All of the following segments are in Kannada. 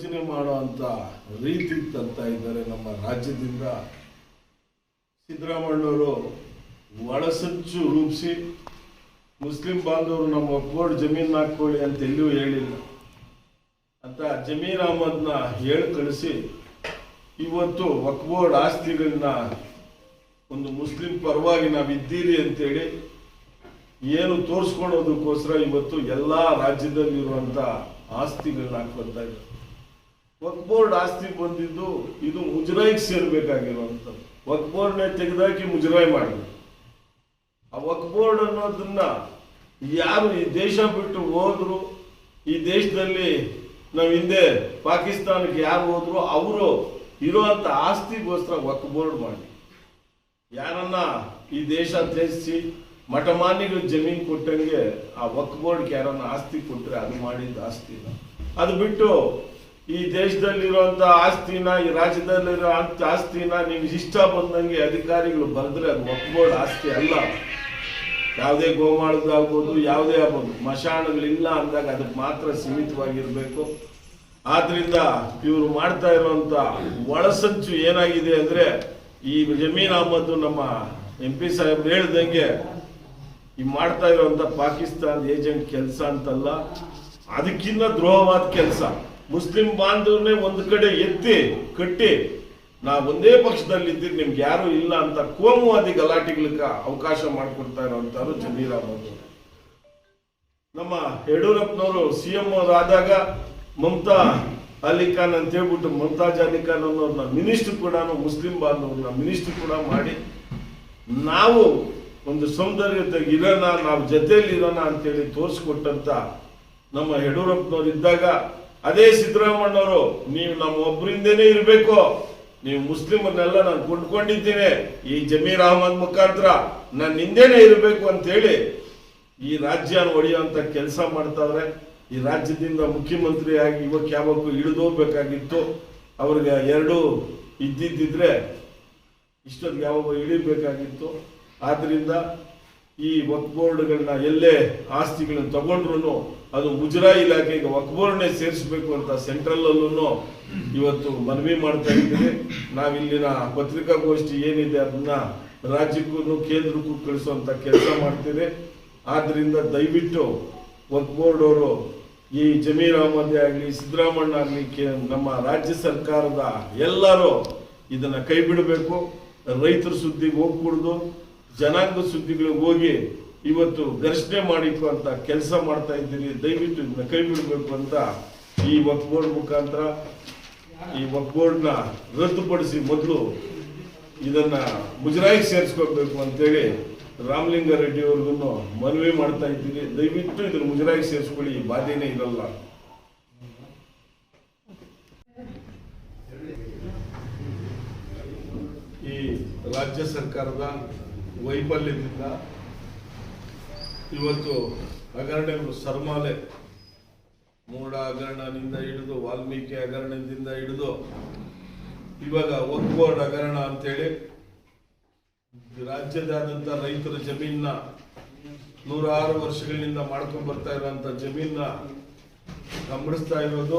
ಯೋಚನೆ ಮಾಡುವಂತ ರೀತಿ ತಂತ ಇದ್ದಾರೆ ನಮ್ಮ ರಾಜ್ಯದಿಂದ. ಸಿದ್ದರಾಮಣ್ಣವರು ಒಳಸಂಚು ರೂಪಿಸಿ, ಮುಸ್ಲಿಂ ಬಾಂಧವರು ನಮ್ಮ ಬೋರ್ಡ್ ಜಮೀನು ಹಾಕ್ಕೊಳ್ಳಿ ಅಂತ ಎಲ್ಲೂ ಹೇಳಿಲ್ಲ. ಅಂತ ಜಮೀನ್ ಅಹಮದ್ನ ಹೇಳಿ ಕಳಿಸಿ, ಇವತ್ತು ವಕ್ಬೋರ್ಡ್ ಆಸ್ತಿಗಳನ್ನ ಒಂದು ಮುಸ್ಲಿಂ ಪರವಾಗಿ ನಾವು ಇದ್ದೀರಿ ಅಂತೇಳಿ ಏನು ತೋರಿಸ್ಕೊಳ್ಳೋದಕ್ಕೋಸ್ಕರ ಇವತ್ತು ಎಲ್ಲ ರಾಜ್ಯದಲ್ಲಿರುವಂತ ಆಸ್ತಿಗಳನ್ನ ಹಾಕೊಳ್ತಾ ಇದ್ದಾರೆ. ವಕ್ಫ್ ಬೋರ್ಡ್ ಆಸ್ತಿ ಬಂದಿದ್ದು ಇದು ಮುಜರಾಯಿಗೆ ಸೇರ್ಬೇಕಾಗಿರುವಂಥದ್ದು. ವಕ್ ಬೋರ್ಡ್ನ ತೆಗೆದಾಕಿ ಮುಜರಾಯಿ ಮಾಡಿದ್ರು. ಆ ವಕ್ ಬೋರ್ಡ್ ಅನ್ನೋದನ್ನ ಯಾರು ಈ ದೇಶ ಬಿಟ್ಟು ಹೋದ್ರು, ಈ ದೇಶದಲ್ಲಿ ನಾವು ಹಿಂದೆ ಪಾಕಿಸ್ತಾನಕ್ಕೆ ಯಾರು ಹೋದ್ರು, ಅವರು ಇರುವಂತ ಆಸ್ತಿಗೋಸ್ಕರ ವಕ್ ಬೋರ್ಡ್ ಮಾಡಿ. ಯಾರನ್ನ ಈ ದೇಶ ತ್ಯಜಿಸಿ ಮಠಮಾನ್ಯಗಳು ಜಮೀನು ಕೊಟ್ಟಂಗೆ ಆ ವಕ್ ಬೋರ್ಡ್ಗೆ ಯಾರನ್ನ ಆಸ್ತಿ ಕೊಟ್ಟರೆ ಅದು ಮಾಡಿದ ಆಸ್ತಿ ಅದು ಬಿಟ್ಟು ಈ ದೇಶದಲ್ಲಿರುವಂತ ಆಸ್ತಿನ, ಈ ರಾಜ್ಯದಲ್ಲಿರೋ ಆಸ್ತಿನ ನಿಮ್ಗೆ ಇಷ್ಟ ಬಂದಂಗೆ ಅಧಿಕಾರಿಗಳು ಬರೆದ್ರೆ ಅದು ವಕ್ಫ್ ಆಸ್ತಿ ಅಲ್ಲ. ಯಾವುದೇ ಗೋಮಾಳದಾಗ್ಬೋದು ಯಾವುದೇ ಆಗ್ಬೋದು, ಮಶಾಣಗಳಿಲ್ಲ ಅಂದಾಗ ಅದಕ್ಕೆ ಮಾತ್ರ ಸೀಮಿತವಾಗಿರ್ಬೇಕು. ಆದ್ರಿಂದ ಇವರು ಮಾಡ್ತಾ ಇರುವಂತ ಒಳಸಂಚು ಏನಾಗಿದೆ ಅಂದ್ರೆ, ಈ ಜಮೀನ್ ಅಹಮದ್ ನಮ್ಮ ಎಂ ಪಿ ಸಾಹೇಬ್ ಹೇಳ್ದಂಗೆ, ಈ ಮಾಡ್ತಾ ಇರುವಂತ ಪಾಕಿಸ್ತಾನ ಏಜೆಂಟ್ ಕೆಲಸ ಅಂತಲ್ಲ ಅದಕ್ಕಿಂತ ದ್ರೋಹವಾದ ಕೆಲಸ. ಮುಸ್ಲಿಂ ಬಾಂಧವನ್ನೇ ಒಂದು ಕಡೆ ಎತ್ತಿ ಕಟ್ಟಿ ನಾ ಒಂದೇ ಪಕ್ಷದಲ್ಲಿ ಇದ್ದೀರಿ, ನಿಮ್ಗೆ ಯಾರು ಇಲ್ಲ ಅಂತ ಕೋಮುವಾದಿ ಗಲಾಟೆಗಳಿಗೆ ಅವಕಾಶ ಮಾಡಿಕೊಡ್ತಾ ಅಹಮದ್ ಅವರು. ನಮ್ಮ ಯಡಿಯೂರಪ್ಪನವರು ಸಿ ಎಂ ಆದಾಗ ಮಮತಾ ಅಲಿ ಖಾನ್ ಅಂತ ಹೇಳ್ಬಿಟ್ಟು ಮಮತಾಜ್ ಅಲಿ ಖಾನ್ ಅನ್ನೋರ್ನ ಮಿನಿಸ್ಟರ್ ಕೂಡ ಮುಸ್ಲಿಂ ಬಾಂಧವ್ರನ್ನ ಮಿನಿಸ್ಟರ್ ಕೂಡ ಮಾಡಿ, ನಾವು ಒಂದು ಸೌಂದರ್ಯತೆ ಇರೋಣ, ನಾವು ಜೊತೆಯಲ್ಲಿ ಇರೋಣ ಅಂತೇಳಿ ತೋರಿಸ್ಕೊಟ್ಟಂತ ನಮ್ಮ ಯಡಿಯೂರಪ್ಪನವ್ರು ಇದ್ದಾಗ ಅದೇ ಸಿದ್ದರಾಮಣ್ಣವರು ನೀವು ನಮ್ಮ ಒಬ್ಬರಿಂದೇನೆ ಇರಬೇಕು. ನೀವು ಮುಸ್ಲಿಮರ್ನೆಲ್ಲ ನಾನು ಕೊಂಡ್ಕೊಂಡಿದ್ದೀನಿ. ಈ ಜಮೀರ್ ಅಹಮದ್ ಮುಖಾಂತರ ನಾನು ಹಿಂದೇನೆ ಇರಬೇಕು ಅಂತ ಹೇಳಿ ಈ ರಾಜ್ಯ ಒಡೆಯುವಂಥ ಕೆಲಸ ಮಾಡ್ತಾವ್ರೆ. ಈ ರಾಜ್ಯದಿಂದ ಮುಖ್ಯಮಂತ್ರಿಯಾಗಿ ಇವಾಗ ಯಾವಕ್ಕೂ ಇಳಿದೋಗ್ಬೇಕಾಗಿತ್ತು. ಅವ್ರಿಗೆ ಎರಡು ಇದ್ದಿದ್ದಿದ್ರೆ ಇಷ್ಟೊತ್ತಿಗೆ ಯಾವಾಗ ಇಳಿಬೇಕಾಗಿತ್ತು. ಆದ್ರಿಂದ ಈ ವಕ್ ಬೋರ್ಡ್ಗಳನ್ನ ಎಲ್ಲೇ ಆಸ್ತಿಗಳನ್ನ ತಗೊಂಡ್ರು ಅದು ಮುಜರಾಯಿ ಇಲಾಖೆಗೆ ವಕ್ಬೋರ್ಣೆ ಸೇರಿಸಬೇಕು ಅಂತ ಸೆಂಟ್ರಲ್ ಅಲ್ಲೂ ಇವತ್ತು ಮನವಿ ಮಾಡ್ತಾ ಇದ್ದೀವಿ. ನಾವಿಲ್ಲಿನ ಪತ್ರಿಕಾಗೋಷ್ಠಿ ಏನಿದೆ ಅದನ್ನ ರಾಜ್ಯಕ್ಕೂ ಕೇಂದ್ರಕ್ಕೂ ಕಳಿಸುವಂತ ಕೆಲಸ ಮಾಡ್ತೀವಿ. ಆದ್ರಿಂದ ದಯವಿಟ್ಟು ವಕ್ ಬೋರ್ಡ್ ಅವರು ಈ ಜಮೀರ್ ಅಹಮದ್ ಆಗಲಿ ಸಿದ್ದರಾಮಣ್ಣ ಆಗಲಿ ನಮ್ಮ ರಾಜ್ಯ ಸರ್ಕಾರದ ಎಲ್ಲರೂ ಇದನ್ನ ಕೈ ಬಿಡಬೇಕು ರೈತರ ಸುದ್ದಿಗೆ ಹೋಗ್ಕೂಡ್ದು ಜನಾಂಗ ಸುದ್ದಿಗಳಿಗೆ ಹೋಗಿ ಇವತ್ತು ಘರ್ಷಣೆ ಮಾಡಿತ್ತು ಅಂತ ಕೆಲಸ ಮಾಡ್ತಾ ಇದ್ದೀರಿ, ದಯವಿಟ್ಟು ಇದನ್ನ ಕೈ ಬಿಡಬೇಕು ಅಂತ ಈ ವಕ್ ಬೋರ್ಡ್ ಮುಖಾಂತರ ಈ ವಕ್ ಬೋರ್ಡ್ನ ರದ್ದುಪಡಿಸಿ ಮೊದಲು ಇದನ್ನ ಮುಜರಾಯಿಗೆ ಸೇರಿಸ್ಕೋಬೇಕು ಅಂತೇಳಿ ರಾಮಲಿಂಗಾರೆಡ್ಡಿ ಅವ್ರಿಗೂ ಮನವಿ ಮಾಡ್ತಾ ಇದ್ದೀರಿ. ದಯವಿಟ್ಟು ಇದನ್ನ ಮುಜರಾಯಿಗೆ ಸೇರಿಸ್ಕೊಳ್ಳಿ, ಈ ಬಾಧೆನೇ ಇರಲ್ಲ. ಈ ರಾಜ್ಯ ಸರ್ಕಾರದ ವೈಫಲ್ಯದಿಂದ ಇವತ್ತು ಹಗರಣಗಳು ಸರ್ಮಾಲೆ ಮೂಡ ಹಗರಣದಿಂದ ಹಿಡಿದು ವಾಲ್ಮೀಕಿ ಹಗರಣದಿಂದ ಹಿಡಿದು ಇವಾಗ ಒಕ್ಬೋರ್ಡ್ ಹಗರಣ ಅಂತೇಳಿ ರಾಜ್ಯದಾದ್ಯಂತ ರೈತರ ಜಮೀನ ನೂರಾರು ವರ್ಷಗಳಿಂದ ಮಾಡ್ಕೊಂಡು ಬರ್ತಾ ಇರುವಂತ ಜಮೀನ ಗಮನಿಸ್ತಾ ಇರೋದು.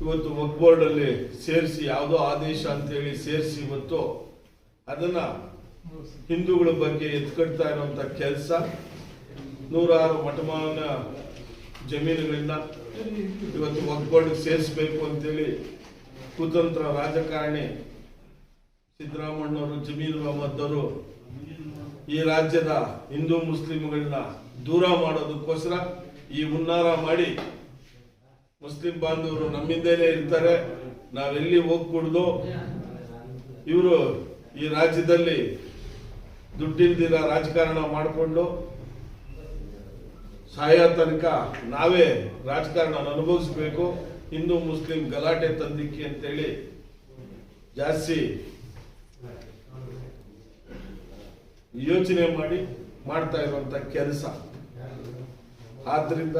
ಇವತ್ತು ವಕ್ ಬೋರ್ಡ್ ಅಲ್ಲಿ ಸೇರಿಸಿ ಯಾವುದೋ ಆದೇಶ ಅಂತೇಳಿ ಸೇರಿಸಿ ಇವತ್ತು ಅದನ್ನ ಹಿಂದೂಗಳ ಬಗ್ಗೆ ಎತ್ಕಡ್ತಾ ಇರುವಂತ ಕೆಲಸ, ನೂರಾರು ಮಠಮಾನ ಜಮೀನುಗಳನ್ನ ಇವತ್ತು ವಕ್ ಸೇರಿಸ್ಬೇಕು ಅಂತೇಳಿ ಕುತಂತ್ರ ರಾಜಕಾರಣಿ ಸಿದ್ದರಾಮಣ್ಣವರು ಜಮೀರ್ ಅಹಮದ್ ಅವರು ಈ ರಾಜ್ಯದ ಹಿಂದೂ ಮುಸ್ಲಿಮ್ಗಳನ್ನ ದೂರ ಮಾಡೋದಕ್ಕೋಸ್ಕರ ಈ ಹುನ್ನಾರ ಮಾಡಿ ಮುಸ್ಲಿಂ ಬಾಂಧವರು ನಮ್ಮಿಂದಲೇ ಇರ್ತಾರೆ, ನಾವೆಲ್ಲಿ ಹೋಗ್ಕೂಡ್ದು? ಇವರು ಈ ರಾಜ್ಯದಲ್ಲಿ ದುಡ್ಡಿಲ್ದಿರ ರಾಜಕಾರಣ ಮಾಡಿಕೊಂಡು ಸಹಾಯ ತನಕ ನಾವೇ ರಾಜಕಾರಣ ಅನುಭವಿಸ್ಬೇಕು. ಹಿಂದೂ ಮುಸ್ಲಿಂ ಗಲಾಟೆ ತಂದಿಕ್ಕಿ ಅಂತೇಳಿ ಜಾಸ್ತಿ ಯೋಚನೆ ಮಾಡಿ ಮಾಡ್ತಾ ಇರುವಂತ ಕೆಲಸ. ಆದ್ರಿಂದ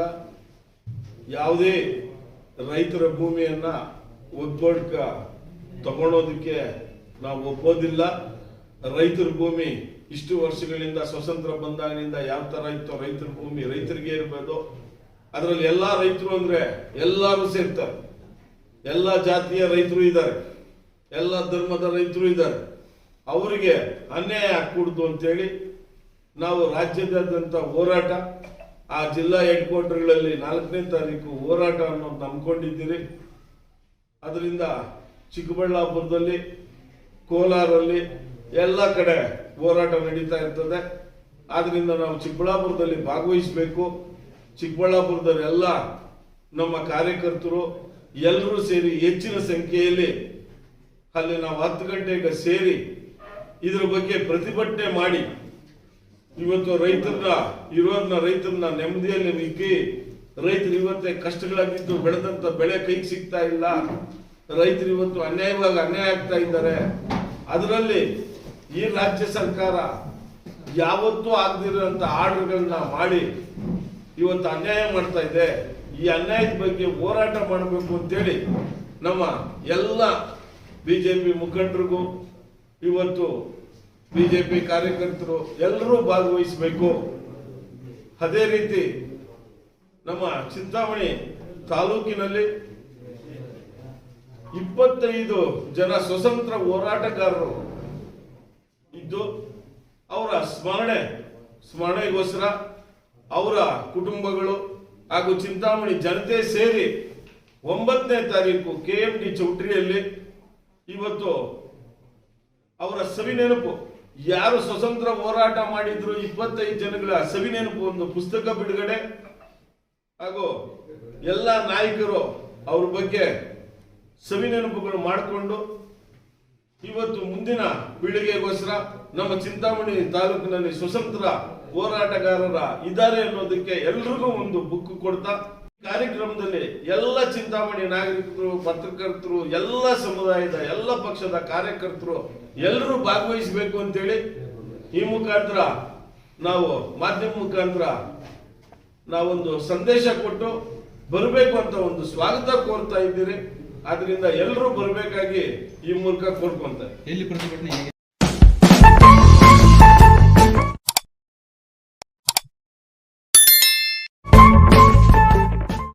ಯಾವುದೇ ರೈತರ ಭೂಮಿಯನ್ನ ಒಗ್ಗಡ್ಕ ತಗೊಳೋದಕ್ಕೆ ನಾವು ಒಪ್ಪೋದಿಲ್ಲ. ರೈತರ ಭೂಮಿ ಇಷ್ಟು ವರ್ಷಗಳಿಂದ ಸ್ವತಂತ್ರ ಬಂದಾಗಿನಿಂದ ಯಾವ ತರ ಇತ್ತು ರೈತರ ಭೂಮಿ ರೈತರಿಗೆ ಇರ್ಬೋದು? ಅದರಲ್ಲಿ ಎಲ್ಲಾ ರೈತರು ಅಂದ್ರೆ ಎಲ್ಲಾರು ಸೇರ್ತಾರೆ. ಎಲ್ಲ ಜಾತಿಯ ರೈತರು ಇದ್ದಾರೆ. ಎಲ್ಲ ಧರ್ಮದ ರೈತರು ಇದ್ದಾರೆ. ಅವರಿಗೆ ಅನ್ಯಾಯ ಆಗ್ಕೂಡ್ದು ಅಂತೇಳಿ ನಾವು ರಾಜ್ಯದಾದ್ಯಂತ ಹೋರಾಟ, ಆ ಜಿಲ್ಲಾ ಹೆಡ್ ಕ್ವಾರ್ಟರ್ಗಳಲ್ಲಿ ನಾಲ್ಕನೇ ತಾರೀಕು ಹೋರಾಟ ಅನ್ನೋದು ನಂಬ್ಕೊಂಡಿದ್ದೀರಿ ಅದರಿಂದ ಚಿಕ್ಕಬಳ್ಳಾಪುರದಲ್ಲಿ, ಕೋಲಾರಲ್ಲಿ ಎಲ್ಲ ಕಡೆ ಹೋರಾಟ ನಡೀತಾ ಇರ್ತದೆ. ಆದ್ರಿಂದ ನಾವು ಚಿಕ್ಕಬಳ್ಳಾಪುರದಲ್ಲಿ ಭಾಗವಹಿಸಬೇಕು. ಚಿಕ್ಕಬಳ್ಳಾಪುರದವರೆಲ್ಲ ನಮ್ಮ ಕಾರ್ಯಕರ್ತರು ಎಲ್ಲರೂ ಸೇರಿ ಹೆಚ್ಚಿನ ಸಂಖ್ಯೆಯಲ್ಲಿ ಅಲ್ಲಿ ನಾವು ಹತ್ತು ಗಂಟೆಗೆ ಸೇರಿ ಇದ್ರ ಬಗ್ಗೆ ಪ್ರತಿಭಟನೆ ಮಾಡಿ, ಇವತ್ತು ರೈತರನ್ನ ಇರೋದನ್ನ ರೈತರನ್ನ ನೆಮ್ಮದಿಯಲ್ಲಿ ನಿಕ್ಕಿ ರೈತರು ಇವತ್ತೇ ಕಷ್ಟಗಳಾಗಿದ್ದು ಬೆಳೆದಂತ ಬೆಳೆ ಕೈಗೆ ಸಿಗ್ತಾ ಇಲ್ಲ. ರೈತರು ಇವತ್ತು ಅನ್ಯಾಯವಾಗಿ ಅನ್ಯಾಯ ಆಗ್ತಾ ಇದ್ದಾರೆ. ಅದರಲ್ಲಿ ಈ ರಾಜ್ಯ ಸರ್ಕಾರ ಯಾವತ್ತೂ ಆಗದಿರೋಂಥ ಆರ್ಡರ್ಗಳನ್ನ ಮಾಡಿ ಇವತ್ತು ಅನ್ಯಾಯ ಮಾಡ್ತಾ ಇದೆ. ಈ ಅನ್ಯಾಯದ ಬಗ್ಗೆ ಹೋರಾಟ ಮಾಡಬೇಕು ಅಂತೇಳಿ ನಮ್ಮ ಎಲ್ಲ ಬಿಜೆಪಿ ಮುಖಂಡರಿಗೂ ಇವತ್ತು ಬಿಜೆಪಿ ಕಾರ್ಯಕರ್ತರು ಎಲ್ಲರೂ ಭಾಗವಹಿಸಬೇಕು. ಅದೇ ರೀತಿ ನಮ್ಮ ಚಿಂತಾಮಣಿ ತಾಲೂಕಿನಲ್ಲಿ ಇಪ್ಪತ್ತೈದು ಜನ ಸ್ವತಂತ್ರ ಹೋರಾಟಗಾರರು ಇದ್ದು ಅವರ ಸ್ಮರಣೆ, ಸ್ಮರಣೆಗೋಸ್ಕರ ಅವರ ಕುಟುಂಬಗಳು ಹಾಗೂ ಚಿಂತಾಮಣಿ ಜನತೆ ಸೇರಿ ಒಂಬತ್ತನೇ ತಾರೀಕು ಕೆ ಎಂ ಡಿ ಚೌಟ್ರಿಯಲ್ಲಿ ಇವತ್ತು ಅವರ ಸವಿ ನೆನಪು ಯಾರು ಸ್ವತಂತ್ರ ಹೋರಾಟ ಮಾಡಿದ್ರು ಇಪ್ಪತ್ತೈದು ಜನಗಳ ಸವಿ ನೆನಪು ಒಂದು ಪುಸ್ತಕ ಬಿಡುಗಡೆ ಹಾಗೂ ಎಲ್ಲ ನಾಯಕರು ಅವ್ರ ಬಗ್ಗೆ ಸವಿ ನೆನಪುಗಳು ಮಾಡಿಕೊಂಡು ಇವತ್ತು ಮುಂದಿನ ಪೀಳಿಗೆಗೋಸ್ಕರ ನಮ್ಮ ಚಿಂತಾಮಣಿ ತಾಲೂಕಿನಲ್ಲಿ ಸ್ವತಂತ್ರ ಹೋರಾಟಗಾರರ ಇದ್ದಾರೆ ಅನ್ನೋದಕ್ಕೆ ಎಲ್ರಿಗೂ ಒಂದು ಬುಕ್ ಕೊಡ್ತಾ ಕಾರ್ಯಕ್ರಮದಲ್ಲಿ ಎಲ್ಲ ಚಿಂತಾಮಣಿ ನಾಗರಿಕರು, ಪತ್ರಕರ್ತರು, ಎಲ್ಲ ಸಮುದಾಯದ ಎಲ್ಲ ಪಕ್ಷದ ಕಾರ್ಯಕರ್ತರು ಎಲ್ಲರೂ ಭಾಗವಹಿಸಬೇಕು ಅಂತೇಳಿ ಈ ಮುಖಾಂತರ ನಾವು ಮಾಧ್ಯಮ ಮುಖಾಂತರ ನಾವೊಂದು ಸಂದೇಶ ಕೊಟ್ಟು ಬರಬೇಕು ಅಂತ ಒಂದು ಸ್ವಾಗತ ಕೋರ್ತಾ ಇದ್ದೀರಿ. ಆದ್ರಿಂದ ಎಲ್ಲರೂ ಬರಬೇಕಾಗಿ ಈ ಮೂಲಕ ಕೋರ್ಕೊಂತಾರೆ. ಎಲ್ಲಿ ಪ್ರತಿಭಟನೆ